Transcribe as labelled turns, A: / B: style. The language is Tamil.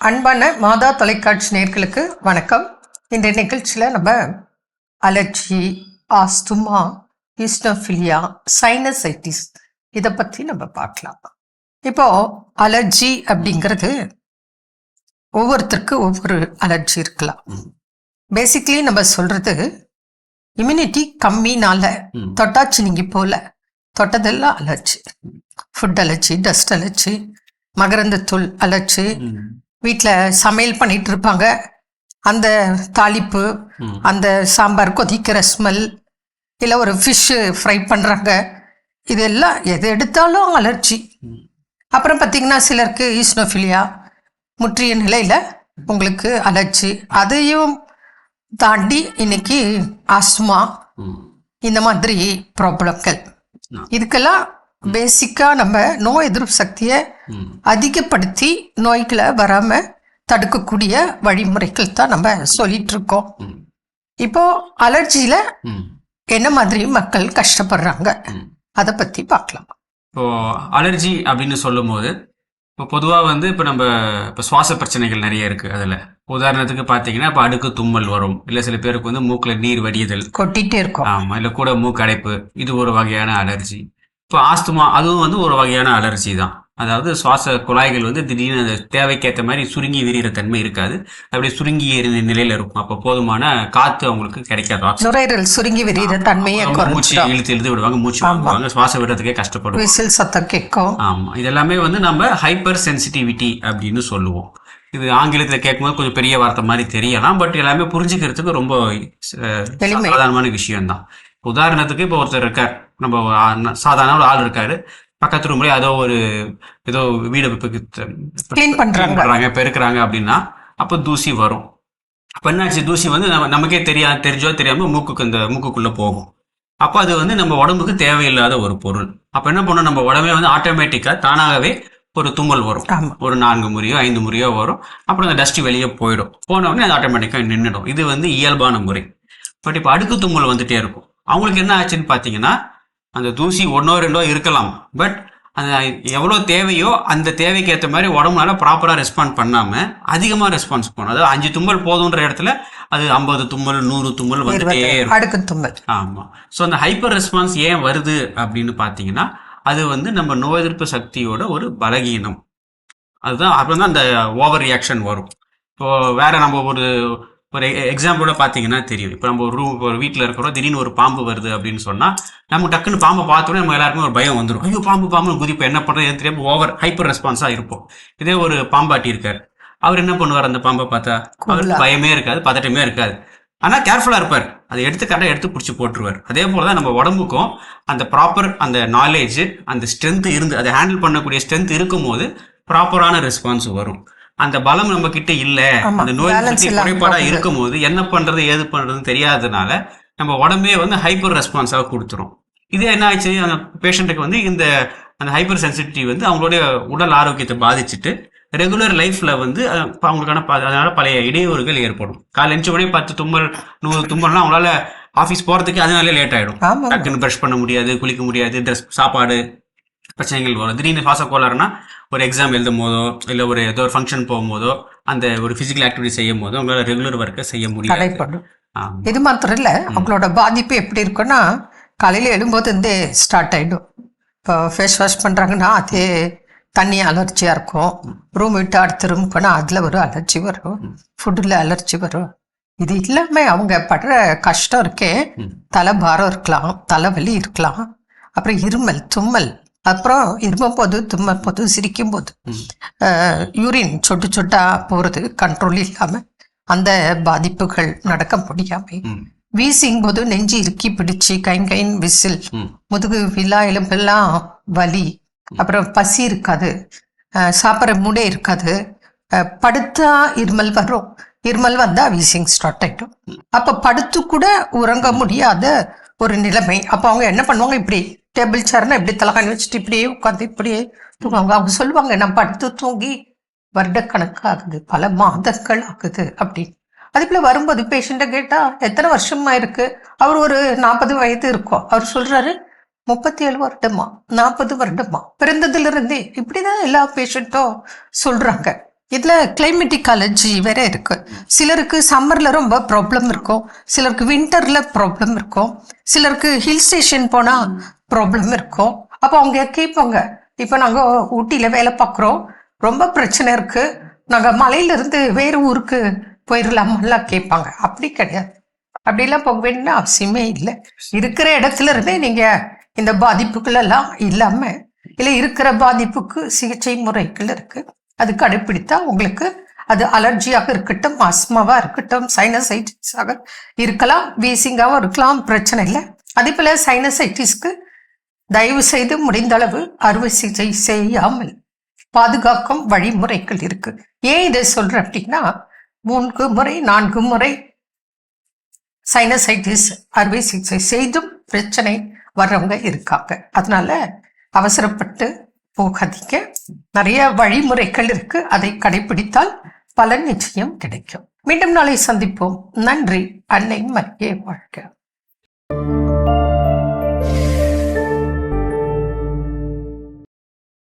A: அன்பான மாதா தொலைக்காட்சி நேர்களுக்கு வணக்கம். இந்த நிகழ்ச்சியில் நம்ம அலர்ஜி ஆஸ்துமா ஈஸ்னோஃபிலியா சைனசைட்டிஸ் இதை பற்றி நம்ம பார்க்கலாம். இப்போ அலர்ஜி அப்படிங்கிறது ஒவ்வொருத்தருக்கு ஒவ்வொரு அலர்ஜி இருக்கலாம். பேசிக்லி நம்ம சொல்றது இம்யூனிட்டி கம்மினால. தொட்டாச்சு நீங்க போல தொட்டதெல்லாம் allergy. Food allergy dust allergy மகரந்தத்தூள் allergy
B: ம்.
A: வீட்டில் சமையல் பண்ணிட்டு இருப்பாங்க அந்த தாளிப்பு. அந்த சாம்பார் கொதிக்கிற ஸ்மெல் இல்லை ஒரு ஃபிஷ்ஷு ஃப்ரை பண்ணுறாங்க இதெல்லாம் எது எடுத்தாலும் அலர்ஜி. அப்புறம் பார்த்தீங்கன்னா சிலருக்கு ஈஸ்னோஃபிலியா முற்றிய நிலையில் உங்களுக்கு அலர்ஜி அதையும் தாண்டி இன்னைக்கு ஆஸ்துமா
B: ம்.
A: இந்த மாதிரி ப்ராப்ளம்கள்
B: ஆ.
A: இதுக்கெல்லாம் பேசிக்காக நம்ம நோய் எதிர்ப்பு சக்தியை. அதிகப்படுத்தி நோய்களை வராம தடுக்கக்கூடிய வழிமுறைகள் தான் நம்ம சொல்லிட்டு இருக்கோம். இப்போ அலர்ஜியில. என்ன மாதிரி மக்கள் கஷ்டப்படுறாங்க. அதை பத்தி பார்க்கலாம்.
B: இப்போ அலர்ஜி அப்படின்னு சொல்லும்போது இப்போ பொதுவாக வந்து இப்போ நம்ம இப்போ சுவாச பிரச்சனைகள் நிறைய இருக்கு அதில். உதாரணத்துக்கு பார்த்தீங்கன்னா இப்போ அடுக்கு தும்மல் வரும். இல்லை சில பேருக்கு வந்து மூக்கில் நீர் வடியுதல்.
A: கொட்டிட்டே இருக்கோம்.
B: ஆமாம் இல்லை கூட மூக்கு அடைப்பு இது ஒரு வகையான அலர்ஜி. இப்போ ஆஸ்துமா அதுவும் வந்து ஒரு வகையான அலர்ஜி தான். அதாவது சுவாச குழாய்கள் வந்து திடீர்னு அந்த தேவைக்கேற்ற மாதிரி சுருங்கி விரிகிற தன்மை இருக்காது. அப்படியே சுருங்கி எறிந்த நிலையில இருக்கும். அப்போ போதுமான காற்று அவங்களுக்கு கிடைக்காது.
A: நுரையீரல் சுருங்கி விரிகிற தன்மையை
B: மூச்சு இழுத்து இழுத்து விடுவாங்க மூச்சு. வாங்குவாங்க சுவாசம் விடுறதுக்கே கஷ்டப்படுவாங்க
A: விசில் சத்தம் கேட்கும்.
B: ஆமா. இதெல்லாமே வந்து நம்ம ஹைப்பர் சென்சிட்டிவிட்டி அப்படின்னு சொல்லுவோம். இது ஆங்கிலத்தில் கேட்கும்போது கொஞ்சம் பெரிய வார்த்தை மாதிரி தெரியலாம். பட் எல்லாமே புரிஞ்சுக்கிறதுக்கு ரொம்ப. சாதாரணமான விஷயம்தான். உதாரணத்துக்கு இப்போ ஒருத்தர் இருக்கார். நம்ம சாதாரண ஒரு ஆள் இருக்காரு. பக்கத்து ரூம்ல ஏதோ ஒரு ஏதோ வீடு
A: பண்றாங்க.
B: பெருக்குறாங்க அப்படின்னா அப்போ தூசி வரும். அப்போ என்னாச்சு? தூசி வந்து நம்ம நமக்கே தெரியா தெரிஞ்சோ தெரியாம மூக்குக்கு இந்த மூக்குக்குள்ள போகும். அப்போ அது வந்து நம்ம உடம்புக்கு தேவையில்லாத ஒரு பொருள். அப்போ என்ன பண்ணும்? நம்ம உடம்பே வந்து ஆட்டோமேட்டிக்காக தானாகவே ஒரு தும்மல் வரும். ஒரு நான்கு முறையோ ஐந்து முறையோ வரும். அப்புறம் அந்த டஸ்ட் வெளியே போயிடும். போன உடனே அது ஆட்டோமேட்டிக்காக நின்றுடும் இது வந்து இயல்பான முறை. பட் இப்போ அடுக்கு தும்மல் வந்துட்டே இருக்கும். அவங்களுக்கு என்ன ஆச்சுன்னு பார்த்தீங்கன்னா அந்த தூசி ஒன்றோ ரெண்டோ இருக்கலாம். பட் அந்த எவ்வளோ தேவையோ அந்த தேவைக்கு ஏற்ற மாதிரி உடம்புனால ப்ராப்பராக ரெஸ்பாண்ட் பண்ணாமல் அதிகமாக ரெஸ்பான்ஸ் பண்ணும் அதாவது அஞ்சு தும்மல் போதுன்ற இடத்துல அது ஐம்பது தும்மல் நூறு தும்மல் வந்துட்டே
A: அடுக்கு தும்மல்.
B: ஆமாம் ஸோ அந்த ஹைப்பர் ரெஸ்பான்ஸ் ஏன் வருது அப்படின்னு பார்த்தீங்கன்னா அது வந்து நம்ம நோய் எதிர்ப்பு சக்தியோட ஒரு பலகீனம். அதுதான் அப்புறம் தான் அந்த ஓவர் ரியாக்ஷன் வரும். இப்போ வேற நம்ம ஒரு ஒரு எக்ஸாம்பிளோட பார்த்தீங்கன்னா தெரியும். இப்போ நம்ம ஒரு ரூம் ஒரு வீட்டில் இருக்கிறோம் திடீர்னு ஒரு பாம்பு வருது அப்படின்னு சொன்னால் நம்ம டக்குன்னு பாம்பை பார்த்தோன்னே நம்ம எல்லாருக்குமே ஒரு பயம் வந்துடும் ஐயோ பாம்பு பாம்பு குதிப்பு என்ன பண்ணுறது எது தெரியாம ஓவர் ஹைப்பர் ரெஸ்பான்ஸாக இருப்போம். இதே ஒரு பாம்பாட்டி இருக்கார். அவர் என்ன பண்ணுவார் அந்த பாம்பை பார்த்தா? அவருக்கு. பயமே இருக்காது பதட்டமே இருக்காது. ஆனால் கேர்ஃபுல்லாக இருப்பார். அதை எடுத்து கரெக்டாக எடுத்து பிடிச்சி போட்டுருவார். அதே போல தான் நம்ம உடம்புக்கும் அந்த ப்ராப்பர் அந்த நாலேஜ் அந்த ஸ்ட்ரென்த் இருந்து அதை ஹேண்டில் பண்ணக்கூடிய ஸ்ட்ரென்த் இருக்கும்போது ப்ராப்பரான ரெஸ்பான்ஸ் வரும். அந்த பலம் நம்ம கிட்ட இல்ல அந்த நோய் குறைபாடா
A: போகுது.
B: இருக்கும்போது என்ன பண்றது ஏது பண்றதுன்னு தெரியாததுனால நம்ம உடம்பே வந்து ஹைப்பர் ரெஸ்பான்ஸாக கொடுத்துரும். இது என்ன ஆச்சு அந்த பேஷண்ட்டுக்கு வந்து இந்த அந்த ஹைப்பர் சென்சிட்டிவ் வந்து அவங்களுடைய உடல் ஆரோக்கியத்தை பாதிச்சுட்டு ரெகுலர் லைஃப்ல வந்து அவங்களுக்கான ப- அதனால பழைய இடையூறுகள் ஏற்படும். காலை எழுந்து உடனே பத்து தும்மல் நூறு தும்மல்லாம் அவங்களால ஆஃபீஸ் போறதுக்கு அதனாலே லேட் ஆயிடும்.
A: ஆமா
B: டக்குன்னு ப்ரஷ் பண்ண முடியாது குளிக்க முடியாது ட்ரெஸ் சாப்பாடு பிரச்சனைகள் வரும். திடீர்னு சுவாச கோளாறுனா ஒரு எக்ஸாம் எழுதும் போதோ இல்லை ஒரு ஏதோ ஒரு ஃபங்க்ஷன் போகும்போதோ அந்த ஒரு ஃபிசிக்கல் ஆக்டிவிட்டி செய்யும் போதோ உங்களால் ரெகுலர் ஒர்க்கை செய்ய ஆமா.
A: இது மாத்திரம் இல்லை அவங்களோட பாதிப்பு எப்படி இருக்குன்னா காலையில் எழும்போது இருந்தே ஸ்டார்ட் ஆகிடும் இப்போ ஃபேஸ் வாஷ் பண்ணுறாங்கன்னா அதே தண்ணி அலர்ஜியாக இருக்கும். ரூம் விட்டு அடுத்த ரூம் போனால் அதில் ஒரு அலர்ஜி வரும். ஃபுட்டில் அலர்ஜி வரும். இது இல்லாமல் அவங்க படுற கஷ்டம் இருக்கே. தலை பாரம் இருக்கலாம் தலைவலி இருக்கலாம். அப்புறம் இருமல் தும்மல் அப்புறம் இருமும் போது தும்மல் போது சிரிக்கும் போது. யூரின் சொட்டு சொட்டா போகிறது கண்ட்ரோல் இல்லாமல் அந்த பாதிப்புகள் நடக்க முடியாமல். வீசிங் போது நெஞ்சு இறுக்கி பிடிச்சு கை கைன் விசில். முதுகு விழா எலும்பெல்லாம் வலி அப்புறம் பசி இருக்காது சாப்பிட்ற மூடே இருக்காது. படுத்தா இருமல் வரும். இருமல் வந்தா வீசிங் ஸ்டார்ட் ஆயிடும். அப்ப படுத்து கூட உறங்க முடியாத ஒரு நிலைமை. அப்ப அவங்க என்ன பண்ணுவாங்க இப்படி டேபிள் சேர்னா இப்படி தலைகாணி வச்சுட்டு இப்படியே உட்காந்து இப்படியே தூங்குவாங்க. அவங்க சொல்லுவாங்க நான் படுத்து தூங்கி வருடக்கணக்கு ஆகுது பல மாதங்கள் ஆகுது அப்படின்னு. அதே போல் வரும்போது பேஷண்ட்டை கேட்டால் எத்தனை வருஷமா இருக்கு? அவர் ஒரு நாற்பது வயது இருக்கும். அவர் சொல்றாரு முப்பத்தி ஏழு வருடமா நாற்பது வருடமா. பிறந்ததுலேருந்தே இப்படி இப்படிதான் எல்லா பேஷண்ட்டும் சொல்றாங்க. இதில் கிளைமேட்டிக் அலர்ஜி வேற இருக்கு. சிலருக்கு சம்மரில் ரொம்ப ப்ராப்ளம் இருக்கும். சிலருக்கு வின்டரில் ப்ராப்ளம் இருக்கும். சிலருக்கு ஹில் ஸ்டேஷன் போனால் ப்ராப்ளம் இருக்கும் அப்போ அவங்க கேட்பாங்க. இப்போ நாங்கள் ஊட்டியில் வேலை பார்க்குறோம் ரொம்ப பிரச்சனை இருக்குது நாங்கள் மலையிலேருந்து வேறு ஊருக்கு போயிடலாமெல்லாம் கேட்பாங்க. அப்படி கிடையாது. அப்படிலாம் போக வேண்டிய அவசியமே இல்லை. இருக்கிற இடத்துல இருந்தே நீங்கள் இந்த பாதிப்புகளெல்லாம் இல்லாமல் இல்லை இருக்கிற பாதிப்புக்கு சிகிச்சை முறைகள் இருக்குது அது கடைப்பிடித்தா உங்களுக்கு அது அலர்ஜியாக இருக்கட்டும் அஸ்மாவாக இருக்கட்டும் சைனசைட்டிஸாக இருக்கலாம் வீசிங்காகவும் இருக்கலாம் பிரச்சனை இல்லை. அதே போல் சைனசைட்டிஸ்க்கு தயவு செய்து முடிந்த அளவு அறுவை சிகிச்சை செய்யாமல் பாதுகாக்கும் வழிமுறைகள் இருக்கு. ஏன் இதை சொல்றேன் அப்படின்னா மூன்று முறை நான்கு முறை சைனசைட்டிஸ் அறுவை சிகிச்சை செய்தும் பிரச்சனை வர்றவங்க இருக்காங்க. அதனால அவசரப்பட்டு போகாதீங்க. நிறைய வழிமுறைகள் இருக்கு. அதை கடைபிடித்தால் பலன் நிச்சயம் கிடைக்கும். மீண்டும் நாளை சந்திப்போம். நன்றி. அன்னை மரியே வாழ்க.